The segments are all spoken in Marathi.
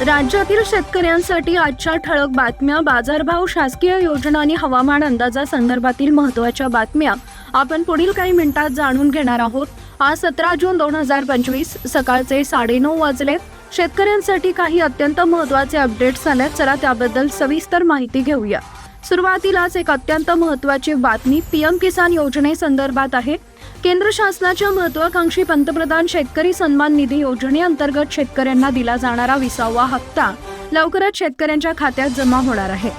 राज्यातील शेतकऱ्यांसाठी आजच्या ठळक बातम्या बाजारभाव शासकीय योजना आणि हवामान अंदाजासंदर्भातील महत्त्वाच्या बातम्या आपण पुढील काही मिनिटात जाणून घेणार आहोत. आज सतरा जून दोन हजार पंचवीस सकाळचे साडेनऊ वाजले. शेतकऱ्यांसाठी काही अत्यंत महत्त्वाचे अपडेट्स आल्यात चला त्याबद्दल सविस्तर माहिती घेऊया. सुरुवातीलाच एक अत्यंत महत्त्वाची बातमी पीएम किसान योजनेसंदर्भात आहे. केंद्र शासनाच्या महत्वाकांक्षी पंतप्रधान शेतकरी सन्मान निधी योजनेअंतर्गत शेतकऱ्यांना दिला जाणारा विसावा हप्ता लवकरच शेतकऱ्यांच्या खात्यात जमा होणार आहे.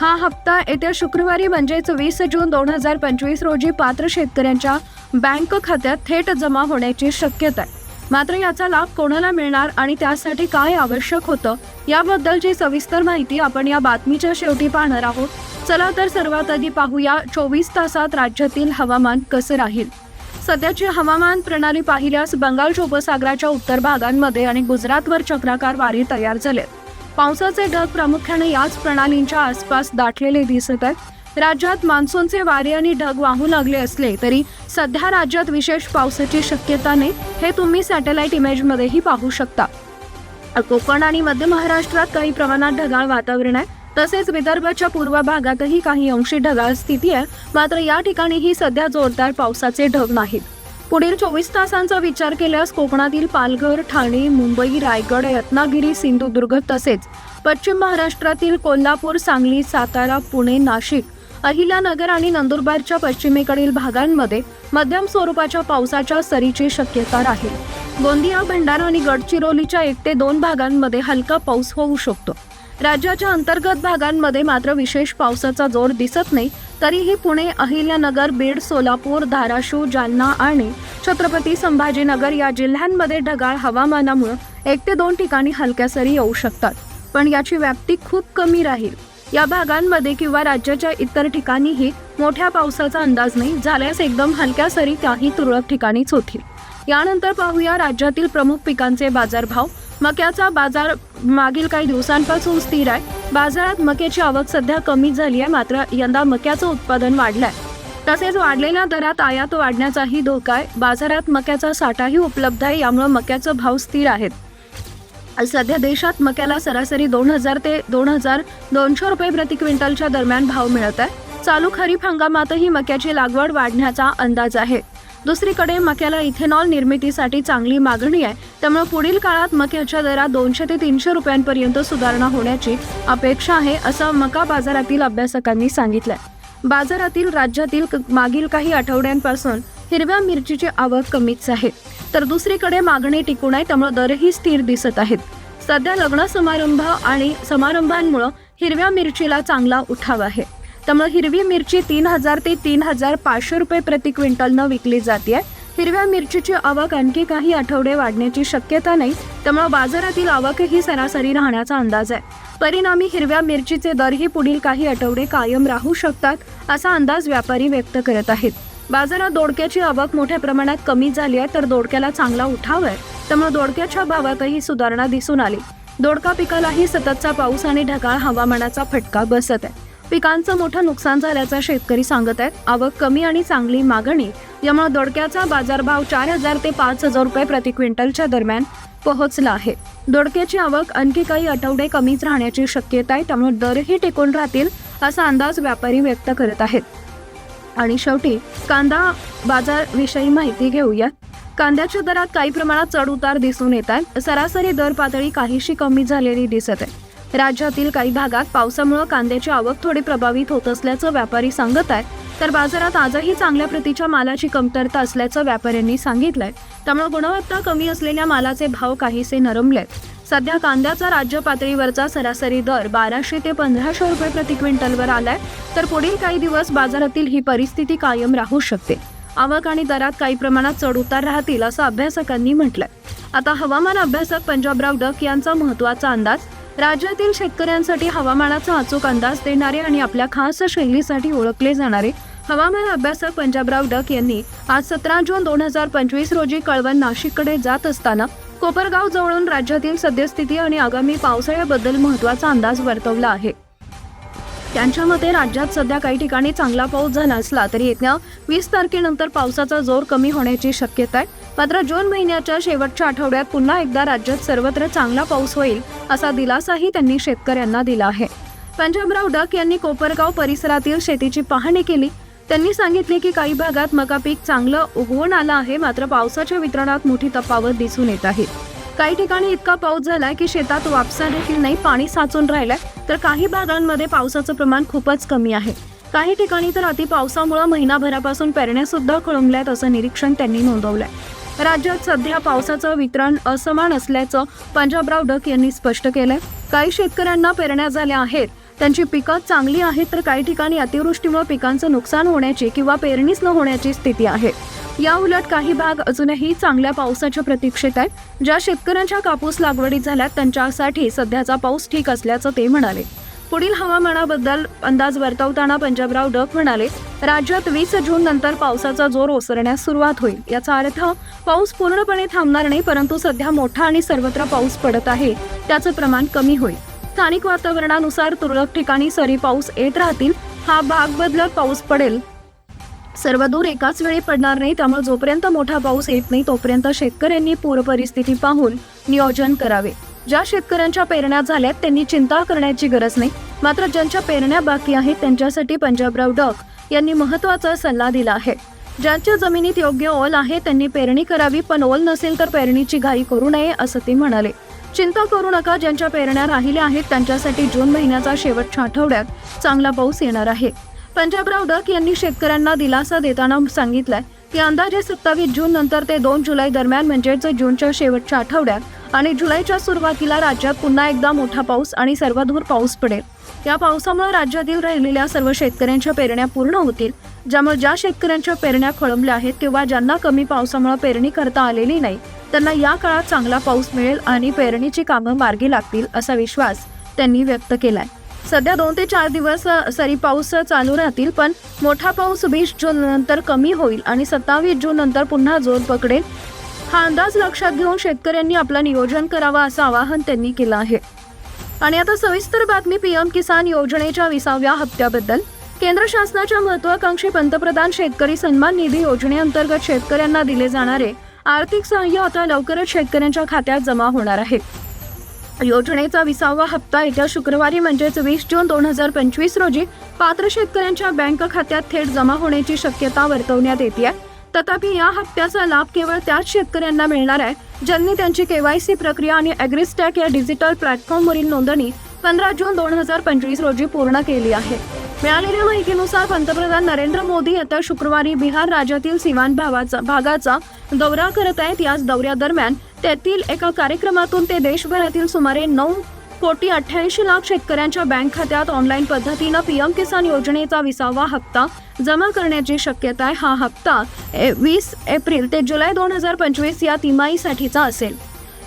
हा हप्ता येत्या शुक्रवारी म्हणजेच वीस जून दोन हजार पंचवीस रोजी पात्र शेतकऱ्यांच्या बँक खात्यात थेट जमा होण्याची शक्यता आहे. मात्र याचा लाभ कोणाला मिळणार आणि त्यासाठी काय आवश्यक होतं याबद्दलची सविस्तर माहिती आपण या बातमीच्या शेवटी पाहणार आहोत. चला तर सर्वात आधी पाहूया चोवीस तासात राज्यातील हवामान कसं राहील. सध्याची हवामान प्रणाली पाहिल्यास बंगालच्या उपसागराच्या उत्तर भागांमध्ये आणि गुजरातवर चक्राकार वारे तयार झाले. पावसाचे ढग प्रामुख्याने याच प्रणालींच्या आसपास दाटलेले दिसत आहेत. राज्यात मान्सूनचे वारे आणि ढग वाहू लागले असले तरी सध्या राज्यात विशेष पावसाची शक्यता नाही हे तुम्ही सॅटेलाइट इमेजमध्येही पाहू शकता. कोकण आणि मध्य महाराष्ट्रात काही प्रमाणात ढगाळ वातावरण आहे. तसेच विदर्भाच्या पूर्व भागातही काही अंशी ढगाळ स्थिती आहे. मात्र या ठिकाणीही सध्या जोरदार पावसाचे ढग नाहीत. पुढील चोवीस तासांचा विचार केल्यास कोकणातील पालघर ठाणे मुंबई रायगड रत्नागिरी सिंधुदुर्ग तसेच पश्चिम महाराष्ट्रातील कोल्हापूर सांगली सातारा पुणे नाशिक अहिल्यानगर आणि नंदुरबारच्या पश्चिमेकडील भागांमध्ये मध्यम स्वरूपाच्या पावसाच्या सरीची शक्यता राहील. गोंदिया भंडारा आणि गडचिरोलीच्या एक ते दोन भागांमध्ये हलका पाऊस होऊ शकतो. राज्याच्या अंतर्गत भागांमध्ये मात्र विशेष पावसाचा जोर दिसत नाही. तरीही पुणे अहिल्यानगर बीड सोलापूर धाराशिव जालना आणि छत्रपती संभाजीनगर या जिल्ह्यांमध्ये ढगाळ हवामानामुळे एक ते दोन ठिकाणी हलक्या सरी येऊ शकतात. पण याची व्याप्ती खूप कमी राहील. या भागांमध्ये किंवा राज्याच्या इतर ठिकाणीही मोठ्या पावसाचा अंदाज नाही झाल्यास एकदम हलक्या सरी त्याही तुरळक ठिकाणीच होतील. यानंतर पाहूया राज्यातील प्रमुख पिकांचे बाजारभाव. मक्याचा बाजार मागील काही दिवसांपासून स्थिर आहे. बाजारात मक्याची आवक सध्या कमी झाली आहे. मात्र यंदा मक्याचं उत्पादन वाढलंय. तसेच वाढलेल्या दरात आयात वाढण्याचाही धोका आहे. बाजारात मक्याचा साठाही उपलब्ध आहे. यामुळे मक्याचे भाव स्थिर आहेत. सध्या देशात मक्याला सरासरी दोन हजार ते दोन हजार दोनशे रुपये प्रति क्विंटलच्या दरम्यान भाव मिळत आहे. चालू खरीप हंगामातही मक्याची लागवड वाढण्याचा अंदाज आहे. दुसरीकडे मक्याला इथेनॉल निर्मितीसाठी चांगली मागणी आहे. त्यामुळे पुढील काळात मक्याच्या दरात दोनशे ते तीनशे रुपयांपर्यंत सुधारणा होण्याची अपेक्षा आहे असं मका बाजारातील अभ्यासकांनी सांगितलंय. बाजारातील राज्यातील क- मागील काही आठवड्यांपासून हिरव्या मिरचीची आवक कमीच आहे. तर दुसरीकडे मागणी टिकून आहे त्यामुळे दरही स्थिर दिसत आहेत. सध्या लग्न समारंभ आणि समारंभांमुळे हिरव्या मिरचीला चांगला उठाव आहे. त्यामुळे हिरवी मिरची तीन हजार ते तीन हजार पाचशे रुपये प्रति क्विंटलनं विकली जाते हिरव्या मिरचीची आवक आणखी काही आठवडे वाढण्याची शक्यता नाही त्यामुळे बाजारातील आवकही सरासरी राहण्याचा अंदाज आहे. परिणामी हिरव्या मिरचीचे दरही पुढील काही आठवडे कायम राहू शकतात असा अंदाज व्यापारी व्यक्त करत आहेत. बाजारात दोडक्याची आवक मोठ्या प्रमाणात कमी झाली आहे तर दोडक्याला चांगला उठाव आहे. त्यामुळे दोडक्याच्या भावातही सुधारणा दिसून आली. दोडका पिकालाही सततचा पाऊस आणि ढगाळ हवामानाचा फटका बसत आहे. पिकांचं मोठं नुकसान झाल्याचं शेतकरी सांगत आहेत. आवक कमी आणि चांगली मागणी. यामुळे दोडक्याचा बाजारभाव चार हजार ते पाच हजार रुपये प्रति क्विंटलच्या दरम्यान पोहोचला आहे. दोडक्याची आवक आणखी काही आठवडे कमीच राहण्याची शक्यता आहे त्यामुळे दरही टिकून राहतील असा अंदाज व्यापारी व्यक्त करत आहेत. आणि शेवटी कांदा बाजार विषयी माहिती घेऊया कांद्याच्या दरात काही प्रमाणात चढ उतार दिसून येत आहेत सरासरी दर पातळी काहीशी कमी झालेली दिसत आहे. राज्यातील काही भागात पावसामुळे कांद्याची आवक थोडी प्रभावित होत असल्याचं व्यापारी सांगत आहेत. तर बाजारात आजही चांगल्या प्रतीच्या मालाची कमतरता असल्याचं व्यापाऱ्यांनी सांगितलंय. त्यामुळे गुणवत्ता कमी असलेल्या मालाचे भाव काहीसे नरमलेत. सध्या कांद्याचा राज्य पातळीवरचा सरासरी दर बाराशे ते पंधराशे रुपये प्रति क्विंटलवर आलाय. तर पुढील काही दिवस बाजारातील ही परिस्थिती कायम राहू शकते. आवक आणि दरात काही प्रमाणात चढ उतार राहतील असं अभ्यासकांनी म्हटलंय. आता हवामान अभ्यासक पंजाबराव डक यांचा महत्त्वाचा अंदाज राज्यातील शेतकऱ्यांसाठी हवामानाचा अचूक अंदाज देणारे आणि आपल्या खास शैलीसाठी ओळखले जाणारे हवामान अभ्यासक पंजाबराव डक यांनी आज सतरा जून दोन हजार पंचवीस रोजी कळवण नाशिककडे जात असताना कोपरगाव जवळून राज्यातील सद्यस्थिती आणि आगामी पावसाळ्याबद्दल महत्त्वाचा अंदाज वर्तवला आहे. त्यांच्या मते राज्यात सध्या काही ठिकाणी चांगला पाऊस झाला असला तरी येत्या वीस तारखेनंतर पावसाचा जोर कमी होण्याची शक्यता आहे. मात्र जून महिन्याच्या शेवटच्या आठवड्यात पुन्हा एकदा राज्यात सर्वत्र चांगला पाऊस होईल असा दिलासाही त्यांनी शेतकऱ्यांना दिला आहे. पंजाबराव डक यांनी कोपरगाव परिसरातील शेतीची पाहणी केली. त्यांनी सांगितले की काही भागात मका पीक चांगलं उगवून आलं आहे मात्र पावसाच्या वितरणात मोठी तफावत दिसून येत आहे. काही ठिकाणी इतका पाऊस झालाय की शेतात वापसा देखील नाही पाणी साचून राहिलंय. तर काही भागांमध्ये पावसाचं प्रमाण खूपच कमी आहे. काही ठिकाणी तर अति पावसामुळे महिनाभरापासून पेरण्या सुद्धा खोळंबल्यात असं निरीक्षण त्यांनी नोंदवलंय. राज्यात सध्या पावसाचं वितरण असमान असल्याचं पंजाबराव डक यांनी स्पष्ट केलंय. काही शेतकऱ्यांना पेरण्या झाल्या आहेत. त्यांची पिकं चांगली आहेत तर काही ठिकाणी अतिवृष्टीमुळे पिकांचं नुकसान होण्याची किंवा पेरणीच न होण्याची स्थिती आहे. या उलट काही भाग अजूनही चांगल्या पावसाच्या प्रतीक्षेत आहेत. ज्या शेतकऱ्यांच्या कापूस लागवडीत झाल्यात त्यांच्यासाठी सध्याचा पाऊस ठीक असल्याचं ते म्हणाले. पुढील हवामानाबद्दल अंदाज वर्तवताना पंजाबराव डक म्हणाले राज्यात वीस जून नंतर पावसाचा जोर ओसरण्यास सुरुवात होईल. याचा अर्थ पाऊस पूर्णपणे थांबणार नाही परंतु सध्या मोठा आणि सर्वत्र पाऊस पडत आहे. त्याचं प्रमाण कमी होईल. स्थानिक वातावरणानुसार तुरळक ठिकाणी सरी पाऊस येत राहतील. हा भाग बदलत पाऊस पडेल. सर्व दूर एकाच वेळी पडणार नाही त्यामुळे जोपर्यंत मोठा पाऊस येत नाही तोपर्यंत शेतकऱ्यांनी पूर परिस्थिती पाहून नियोजन करावे. ज्या शेतकऱ्यांच्या पेरण्या झाल्यात त्यांनी चिंता करण्याची गरज नाही. मात्र ज्यांच्या पेरण्या बाकी आहेत त्यांच्यासाठी पंजाबराव डक यांनी महत्त्वाचा सल्ला दिला आहे. ज्यांच्या जमिनीत योग्य ओल आहे त्यांनी पेरणी करावी पण ओल नसेल तर पेरणीची घाई करू नये असं ते म्हणाले. चिंता करू नका ज्यांच्या पेरण्या राहिल्या आहेत त्यांच्यासाठी जून महिन्याचा शेवटच्या आठवड्यात चांगला पाऊस येणार आहे. पंजाबराव डक यांनी शेतकऱ्यांना दिलासा देताना सांगितलंय की अंदाजे सत्तावीस जून नंतर ते दोन जुलै दरम्यान म्हणजेच जूनच्या शेवटच्या आठवड्यात आणि जुलैच्या सुरुवातीला राज्यात पुन्हा एकदा मोठा पाऊस आणि सर्वदूर पाऊस पडेल. या पावसामुळे राज्यातील राहिलेल्या सर्व शेतकऱ्यांच्या पेरण्या पूर्ण होतील. ज्यामुळे ज्या शेतकऱ्यांच्या पेरण्या खोळंबल्या आहेत किंवा ज्यांना कमी पावसामुळे पेरणी करता आलेली नाही त्यांना या काळात चांगला पाऊस मिळेल आणि पेरणीची कामं मार्गी लागतील असा विश्वास त्यांनी व्यक्त केलाय. सध्या दोन ते चार दिवस सरी पाऊस चालू राहतील पण मोठा पाऊस वीस जून नंतर कमी होईल आणि सत्तावीस जून नंतर पुन्हा जोर पकडेल. हा अंदाज लक्षात घेऊन शेतकऱ्यांनी आपलं नियोजन करावं असं आवाहन त्यांनी केलं आहे. आणि आता सविस्तर बातमी पीएम किसान योजनेच्या विसाव्या हप्त्याबद्दल. केंद्र शासनाच्या महत्वाकांक्षी पंतप्रधान शेतकरी सन्मान निधी योजनेअंतर्गत शेतकऱ्यांना दिले जाणारे आर्थिक सहाय्य आता लवकरच शेतकऱ्यांच्या खात्यात जमा होणार आहे योजनेचा विसावा हप्ता येत्या शुक्रवारी म्हणजेच वीस जून दोन हजार पंचवीस रोजी पात्र शेतकऱ्यांच्या बँक खात्यात थेट जमा होण्याची शक्यता वर्तवण्यात येते तथापि या हप्त्याचा लाभ केवळ त्याच शेतकऱ्यांना मिळणार आहे ज्यांनी त्यांची केवायसी प्रक्रिया आणि अॅग्रिस्टॅक या डिजिटल प्लॅटफॉर्मवरील नोंदणी पंधरा जून दोन हजार पंचवीस रोजी पूर्ण केली आहे. मिळालेल्या माहितीनुसार पंतप्रधान नरेंद्र मोदी आता शुक्रवारी बिहार राज्यातील सिवान भावाचा भागाचा दौरा करत आहेत. याच दौऱ्यादरम्यान तेथील एका कार्यक्रमातून ते देशभरातील सुमारे नऊ कोटी अठ्ठ्याऐंशी लाख शेतकऱ्यांच्या बँक खात्यात ऑनलाईन पद्धतीनं पीएम किसान योजनेचा विसावा हप्ता जमा करण्याची शक्यता आहे. हा हप्ता वीस एप्रिल ते जुलै दोन हजार पंचवीस या तिमाहीसाठीचा असेल.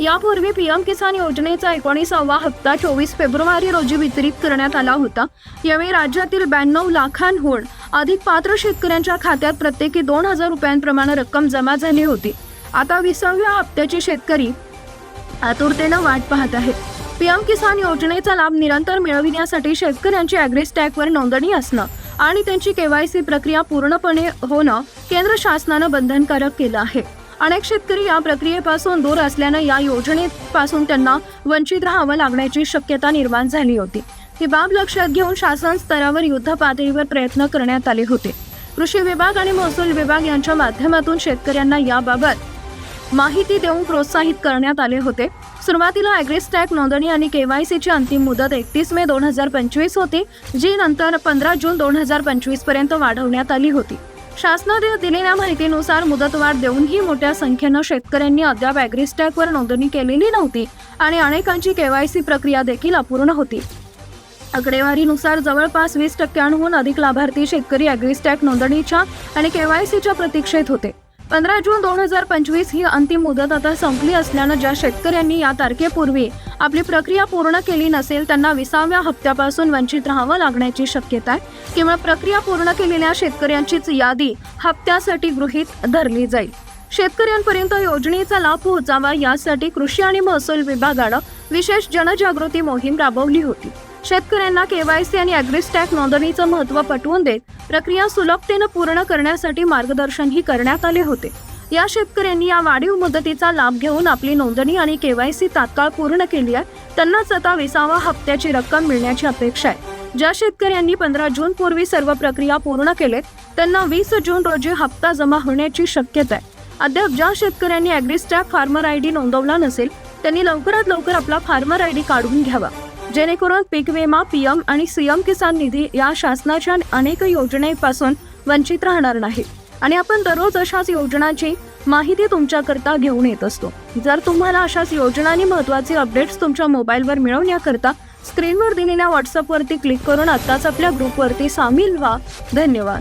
यापूर्वी पीएम किसान योजनेचा एकोणीसावा हप्ता चोवीस फेब्रुवारी रोजी वितरित करण्यात आला होता. यावेळी राज्यातील ब्याण्णव लाखांहून अधिक पात्र शेतकऱ्यांच्या खात्यात प्रत्येकी दोन हजार रुपयांप्रमाणे रक्कम जमा झाली होती. आता विसाव्या हप्त्याचे शेतकरी आतुरतेनं वाट पाहत आहेत. पीएम किसान योजनेचा लाभ निरंतर मिळविण्यासाठी शेतकऱ्यांची ॲग्रिस्टॅकवर नोंदणी असणं आणि त्यांची केवायसी प्रक्रिया पूर्णपणे होणं केंद्र शासनानं बंधनकारक केलं आहे. अनेक शेतकरी या प्रक्रियेपासून दूर असल्यानं या योजनेपासून त्यांना वंचित राहावं लागण्याची शक्यता निर्माण झाली होती. ही बाब लक्षात घेऊन शासन स्तरावर युद्ध पातळीवर प्रयत्न करण्यात आले होते. कृषी विभाग आणि महसूल विभाग यांच्या माध्यमातून शेतकऱ्यांना याबाबत माहिती देऊन प्रोत्साहित करण्यात आले होते. सुरुवातीला ॲग्रिस्टॅक नोंदणी आणि केवायसीची अंतिम मुदत एकतीस मे दोन हजार पंचवीस होती जी नंतर पंधरा जून दोन हजार पंचवीसपर्यंत वाढवण्यात आली होती. शासनाने दिलेल्या माहितीनुसार मुदतवाढ देऊनही मोठ्या संख्येनं शेतकऱ्यांनी अद्याप ॲग्रिस्टॅकवर नोंदणी केलेली नव्हती आणि अनेकांची केवायसी प्रक्रिया देखील अपूर्ण होती. आकडेवारीनुसार जवळपास वीस टक्क्यांहून अधिक लाभार्थी शेतकरी ॲग्रिस्टॅक नोंदणीच्या आणि केवायसीच्या प्रतीक्षेत होते. पंधरा जून दोन हजार पंचवीस ही अंतिम मुदत आता संपली असल्यानं ज्या शेतकऱ्यांनी या तारखेपूर्वी आपली प्रक्रिया पूर्ण केली नसेल त्यांना विसाव्या हप्त्यापासून वंचित राहावं लागण्याची शक्यता आहे. किंवा प्रक्रिया पूर्ण केलेल्या शेतकऱ्यांचीच यादी हप्त्यासाठी गृहीत धरली जाईल. शेतकऱ्यांपर्यंत योजनेचा लाभ पोहोचावा यासाठी कृषी आणि महसूल विभागानं विशेष जनजागृती मोहीम राबवली होती. शेतकऱ्यांना केवायसी आणि अॅग्रिस्टॅक नोंदणीचं महत्त्व पटवून देत प्रक्रिया सुलभतेनं पूर्ण करण्यासाठी मार्गदर्शनही करण्यात आले होते. या शेतकऱ्यांनी या वाढीव मुदतीचा लाभ घेऊन आपली नोंदणी आणि केवायसी तात्काळ पूर्ण केली आहे. त्यांनाच आता विसावा हप्त्याची रक्कम मिळण्याची अपेक्षा आहे. ज्या शेतकऱ्यांनी पंधरा जून पूर्वी सर्व प्रक्रिया पूर्ण केलेत त्यांना वीस जून रोजी हप्ता जमा होण्याची शक्यता आहे. अद्याप ज्या शेतकऱ्यांनी ॲग्रिस्टॅक फार्मर आय डी नोंदवला नसेल त्यांनी लवकरात लवकर आपला फार्मर आय डी काढून घ्यावा. जेणेकरून पीक विमा पीएम आणि सीएम किसान निधी या शासनाच्या अनेक योजनेपासून वंचित राहणार नाही. आणि आपण दररोज अशाच योजनांची माहिती तुमच्याकरता घेऊन येत असतो. जर तुम्हाला अशाच योजनांनी महत्त्वाचे अपडेट्स तुमच्या मोबाईलवर मिळवण्याकरता स्क्रीनवर दिलेल्या व्हॉट्सअपवरती क्लिक करून आत्ताच आपल्या ग्रुपवरती सामील व्हा. धन्यवाद.